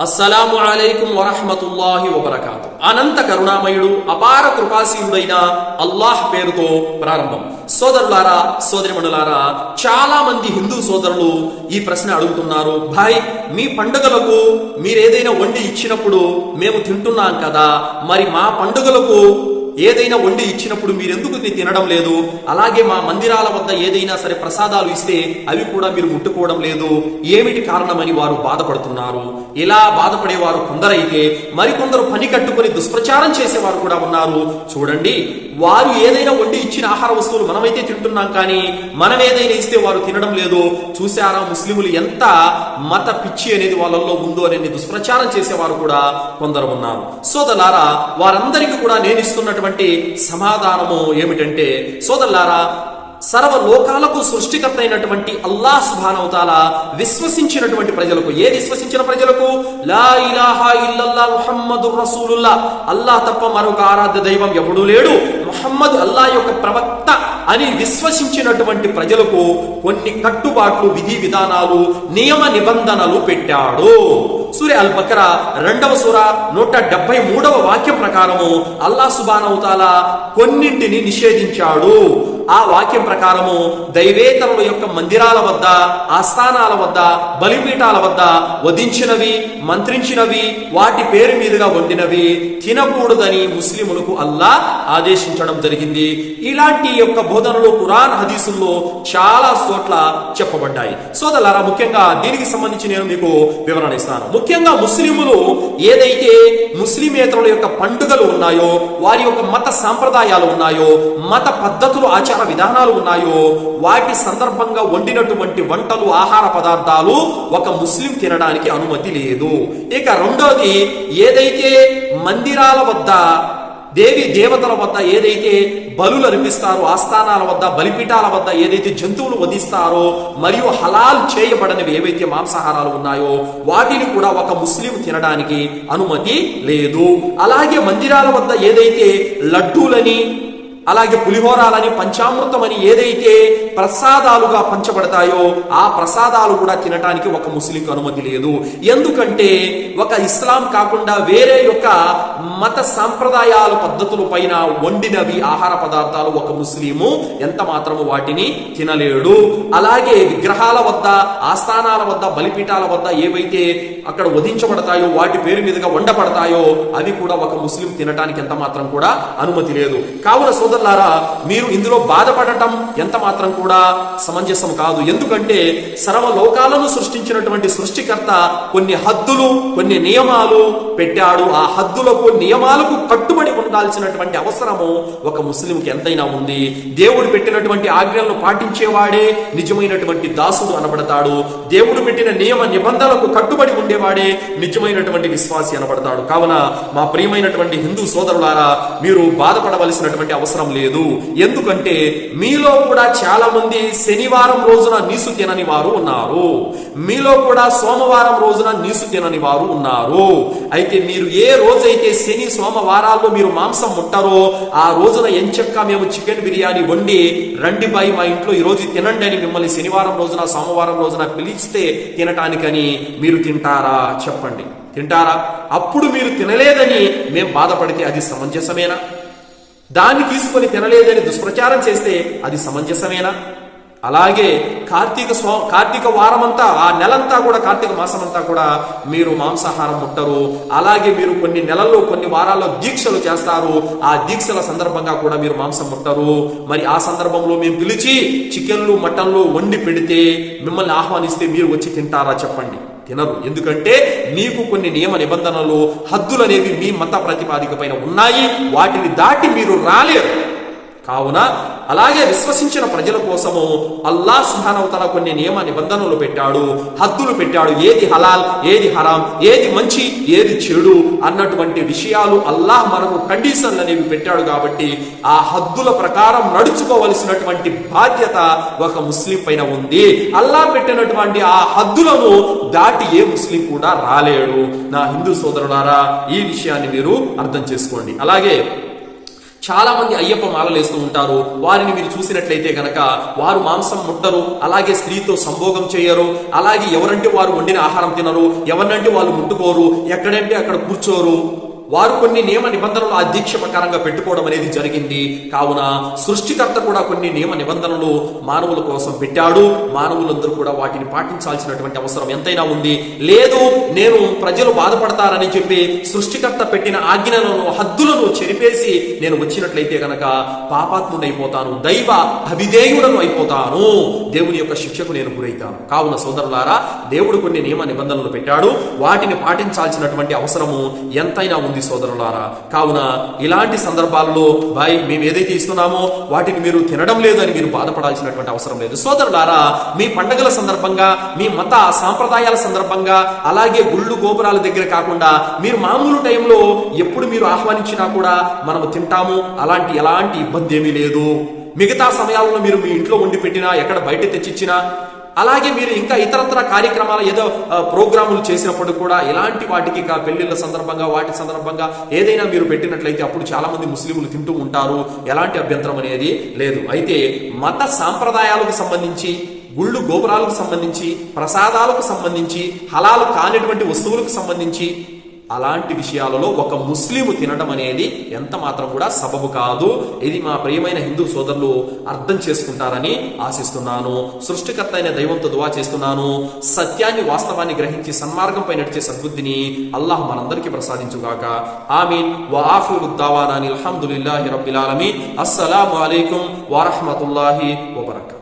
అస్సలాము అలైకుం వరహమతుల్లాహి వబర్కాతు. అనంత కరుణామయుడు అపార కృపాశీయుడైన అల్లాహ్ పేరుతో ప్రారంభం. సోదరులారా సోదరిమణులారా చాలా మంది హిందూ సోదరులు ఈ ప్రశ్న అడుగుతున్నారు భాయ్ మీ పండుగలకు మీరేదైనా వండి ఇచ్చినప్పుడు మేము తింటున్నాం కదా మరి మా పండుగలకు ఏదైనా వండి ఇచ్చినప్పుడు మీరు ఎందుకు తినడం లేదు? అలాగే మా మందిరాల వద్ద ఏదైనా సరే ప్రసాదాలు ఇస్తే అవి కూడా మీరు ముట్టుకోవడం లేదు. ఏమిటి కారణమని వారు బాధపడుతున్నారు. ఇలా బాధపడేవారు కొందరైతే మరికొందరు పని కట్టుకొని దుష్ప్రచారం చేసేవారు కూడా ఉన్నారు. చూడండి వారు ఏదైనా వండి ఇచ్చిన ఆహార వస్తువులు మనమైతే తింటున్నాం కానీ మనం ఏదైనా ఇస్తే వారు తినడం లేదు చూసారా ముస్లిములు ఎంత మత పిచ్చి అనేది వాళ్ళల్లో ఉందో అనేది దుష్ప్రచారం చేసేవారు కూడా కొందరు ఉన్నారు. సోదలారా వారందరికీ కూడా నేను ఇస్తున్నటువంటి సమాధానము ఏమిటంటే సోదల్లారా సర్వ లోకాలకు సృష్టికర్త అయినటువంటి అల్లాహ్ సుభానవతాల విశ్వసించినటువంటి ప్రజలకు ఏ విశ్వసించిన ప్రజలకు? లా ఇలాహా ఇల్లల్లా ముహమ్మదు రసూలుల్లా అల్లా తప్ప మరొక ఆరాధ్య దైవం ఎవడూ లేడు. ముహమ్మద్ అల్లా యొక్క ప్రవక్త అని విశ్వసించినటువంటి ప్రజలకు కొన్ని కట్టుబాట్లు విధి విధానాలు నియమ నిబంధనలు పెట్టాడు. సూర్య అల్ బకర రెండవ సూర నూట డెబ్బై మూడవ వాక్యం ప్రకారము అల్లా సుబానవుతాల కొన్నింటిని నిషేధించాడు. ఆ వాక్యం ప్రకారము దైవేతరుల యొక్క మందిరాల వద్ద ఆస్థానాల వద్ద బలిపీఠాల వద్ద వధించినవి మంత్రించినవి వాటి పేరు మీదుగా వండినవి తినకూడదని ముస్లిములకు అల్లా ఆదేశించడం జరిగింది. ఇలాంటి యొక్క బోధనలు కురాన్ హదీసుల్లో చాలా చోట్ల చెప్పబడ్డాయి. సోదలారా ముఖ్యంగా దీనికి సంబంధించి నేను మీకు వివరణ ఇస్తాను. ముఖ్యంగా ముస్లిములు ఏదైతే ముస్లిమేతరుల యొక్క పండుగలు ఉన్నాయో వారి యొక్క మత సాంప్రదాయాలు ఉన్నాయో మత పద్ధతులు ఆచార విధానాలు ఉన్నాయో వాటి సందర్భంగా వండినటువంటి వంటలు ఆహార పదార్థాలు ఒక ముస్లిం తినడానికి అనుమతి లేదు. ఇక రెండోది ఏదైతే మందిరాల వద్ద దేవి దేవతల వద్ద ఏదైతే బలులు అర్పిస్తారో ఆస్థానాల వద్ద బలిపీఠాల వద్ద ఏదైతే జంతువులు వధిస్తారో మరియు హలాల్ చేయబడనివి ఏవైతే మాంసాహారాలు ఉన్నాయో వాటిని కూడా ఒక ముస్లిం తినడానికి అనుమతి లేదు. అలాగే మందిరాల వద్ద ఏదైతే లడ్డూలని అలాగే పులిహోరాలని పంచామృతమని ఏదైతే ప్రసాదాలుగా పంచబడతాయో ఆ ప్రసాదాలు కూడా తినటానికి ఒక ముస్లింకు అనుమతి లేదు. ఎందుకంటే ఒక ఇస్లాం కాకుండా వేరే యొక్క మత సాంప్రదాయాల పద్ధతుల పైన వండినవి ఆహార పదార్థాలు ఒక ముస్లిము ఎంత మాత్రము వాటిని తినలేడు. అలాగే విగ్రహాల వద్ద ఆస్థానాల వద్ద బలిపీఠాల వద్ద ఏవైతే అక్కడ వధించబడతాయో వాటి పేరు మీదుగా వండబడతాయో అవి కూడా ఒక ముస్లిం తినటానికి ఎంత మాత్రం కూడా అనుమతి లేదు. కావున సోదరులారా మీరు ఇందులో బాధపడటం ఎంత మాత్రం కూడా సమంజసం కాదు. ఎందుకంటే సర్వలోకాలను సృష్టించినటువంటి సృష్టికర్త కొన్ని హద్దులు కొన్ని నియమాలు పెట్టాడు. ఆ హద్దులకు నియమాలకు కట్టుబడి ఉండాల్సినటువంటి అవసరము ఒక ముస్లింకి ఎంతైనా ఉంది. దేవుడు పెట్టినటువంటి ఆజ్ఞలను పాటించేవాడే నిజమైనటువంటి దాసుడు అనబడతాడు. దేవుడు పెట్టిన నియమ నిబంధనలకు కట్టుబడి ఉండేవాడే నిజమైనటువంటి విశ్వాసి అనబడతాడు. కావున మా ప్రియమైనటువంటి హిందూ సోదరులారా మీరు బాధపడవలసినటువంటి అవసరం లేదు. ఎందుకంటే మీలో కూడా చాలా మంది శనివారం రోజున నీసు తినని వారు ఉన్నారు. మీలో కూడా సోమవారం రోజున నీసు తినని వారు ఉన్నారు. అయితే మీరు ఏ రోజైతే శని సోమవారాల్లో మీరు మాంసం ఉంటారో ఆ రోజున ఎంచక్క మేము చికెన్ బిర్యానీ వండి రండి బాయి మా ఇంట్లో ఈ రోజు తినండి అని మిమ్మల్ని శనివారం రోజున సోమవారం రోజున పిలిస్తే తినటానికని మీరు తింటారా? చెప్పండి. తింటారా? అప్పుడు మీరు తినలేదని మేము బాధపడితే అది సమంజసమేనా? దాన్ని తీసుకొని తినలేదని దుష్ప్రచారం చేస్తే అది సమంజసమేనా? అలాగే కార్తీక స్వా కార్తీక వారమంతా ఆ నెలంతా కూడా కార్తీక మాసం అంతా కూడా మీరు మాంసాహారం ముట్టరు. అలాగే మీరు కొన్ని నెలల్లో కొన్ని వారాల్లో దీక్షలు చేస్తారు. ఆ దీక్షల సందర్భంగా కూడా మీరు మాంసం ముట్టరు. మరి ఆ సందర్భంలో మేము పిలిచి చికెన్లు మటన్లు వండి పెడితే మిమ్మల్ని ఆహ్వానిస్తే మీరు వచ్చి తింటారా చెప్పండి. తినరు. ఎందుకంటే మీకు కొన్ని నియమ నిబంధనలు హద్దులు అనేవి మీ మత ప్రతిపాదిక పైన ఉన్నాయి. వాటిని దాటి మీరు రాలేరు. కావున అలాగే విశ్వసించిన ప్రజల కోసము అల్లా సుహానవతల కొన్ని నియమ నిబంధనలు పెట్టాడు హద్దులు పెట్టాడు ఏది హలాల్ ఏది హరాం ఏది మంచి ఏది చెడు అన్నటువంటి విషయాలు అల్లాహ్ మనకు కండిషన్లు అనేవి పెట్టాడు కాబట్టి ఆ హద్దుల ప్రకారం నడుచుకోవలసినటువంటి బాధ్యత ఒక ముస్లిం పైన ఉంది. అల్లా పెట్టినటువంటి ఆ హద్దులను దాటి ఏ ముస్లిం కూడా రాలేడు. నా హిందూ సోదరులారా ఈ విషయాన్ని మీరు అర్థం చేసుకోండి. అలాగే చాలా మంది అయ్యప్ప మాలలేస్తూ ఉంటారు. వారిని మీరు చూసినట్లయితే గనక వారు మాంసం ముట్టరు అలాగే స్త్రీతో సంభోగం చేయరు అలాగే ఎవరంటే వారు వండిన ఆహారం తినరు ఎవరినంటే వాళ్ళు ముట్టుకోరు ఎక్కడంటే అక్కడ కూర్చోరు. వారు కొన్ని నియమ నిబంధనలు ఆ దీక్ష ప్రకారంగా పెట్టుకోవడం అనేది జరిగింది. కావున సృష్టికర్త కూడా కొన్ని నియమ నిబంధనలు మానవుల కోసం పెట్టాడు. మానవులందరూ కూడా వాటిని పాటించాల్సినటువంటి అవసరం ఎంతైనా ఉంది. లేదు నేను ప్రజలు బాధపడతారని చెప్పి సృష్టికర్త పెట్టిన ఆజ్ఞలను హద్దులను చెరిపేసి నేను వచ్చినట్లయితే గనక పాపాత్ముడైపోతాను దైవ అవిధేయుడను అయిపోతాను. దేవుని యొక్క శిక్షకు నేను గురైతాను. కావున సోదరులారా దేవుడు కొన్ని నియమ నిబంధనలు పెట్టాడు. వాటిని పాటించాల్సినటువంటి అవసరము ఎంతైనా ఉంది. సోదరులారా. కావున ఇలాంటి సందర్భాల్లో బాయ్ మేము ఏదైతే ఇస్తున్నామో వాటిని మీరు తినడం లేదు అని మీరు బాధపడాల్సినటువంటి అవసరం లేదు. సోదరులారా మీ పండగల సందర్భంగా మీ మత సాంప్రదాయాల సందర్భంగా అలాగే గుళ్ళు గోపురాల దగ్గర కాకుండా మీరు మామూలు టైంలో ఎప్పుడు మీరు ఆహ్వానించినా కూడా మనము తింటాము. అలాంటి ఎలాంటి ఇబ్బంది ఏమీ లేదు. మిగతా సమయాల్లో మీరు మీ ఇంట్లో వండి పెట్టినా ఎక్కడ బయట తెచ్చిచ్చినా అలాగే మీరు ఇంకా ఇతరత్ర కార్యక్రమాలు ఏదో ప్రోగ్రాములు చేసినప్పుడు కూడా ఇలాంటి వాటికి పెళ్ళిళ్ళ సందర్భంగా వాటి సందర్భంగా ఏదైనా మీరు పెట్టినట్లయితే అప్పుడు చాలా మంది ముస్లింలు తింటూ ఉంటారు. ఎలాంటి అభ్యంతరం అనేది లేదు. అయితే మత సాంప్రదాయాలకు సంబంధించి గుళ్ళు గోపురాలకు సంబంధించి ప్రసాదాలకు సంబంధించి హలాలు కానిటువంటి వస్తువులకు సంబంధించి అలాంటి విషయాలలో ఒక ముస్లిము తినడం అనేది ఎంత మాత్రం కూడా సబబు కాదు. ఇది మా ప్రియమైన హిందూ సోదరులు అర్థం చేసుకుంటారని ఆశిస్తున్నాను. సృష్టికర్త అయిన దైవంతో దువా చేస్తున్నాను. సత్యాన్ని వాస్తవాన్ని గ్రహించి సన్మార్గంపై నడిచే సద్బుద్ధిని అల్లాహ్ మనందరికీ ప్రసాదించుగాక. ఆమీన్. వాఫిరు దావానాని అల్హమ్దులిల్లాహి రబ్బిల్ ఆలమీన్. అస్సలాము అలైకుం వరహ్మతుల్లాహి వబరకాతుహు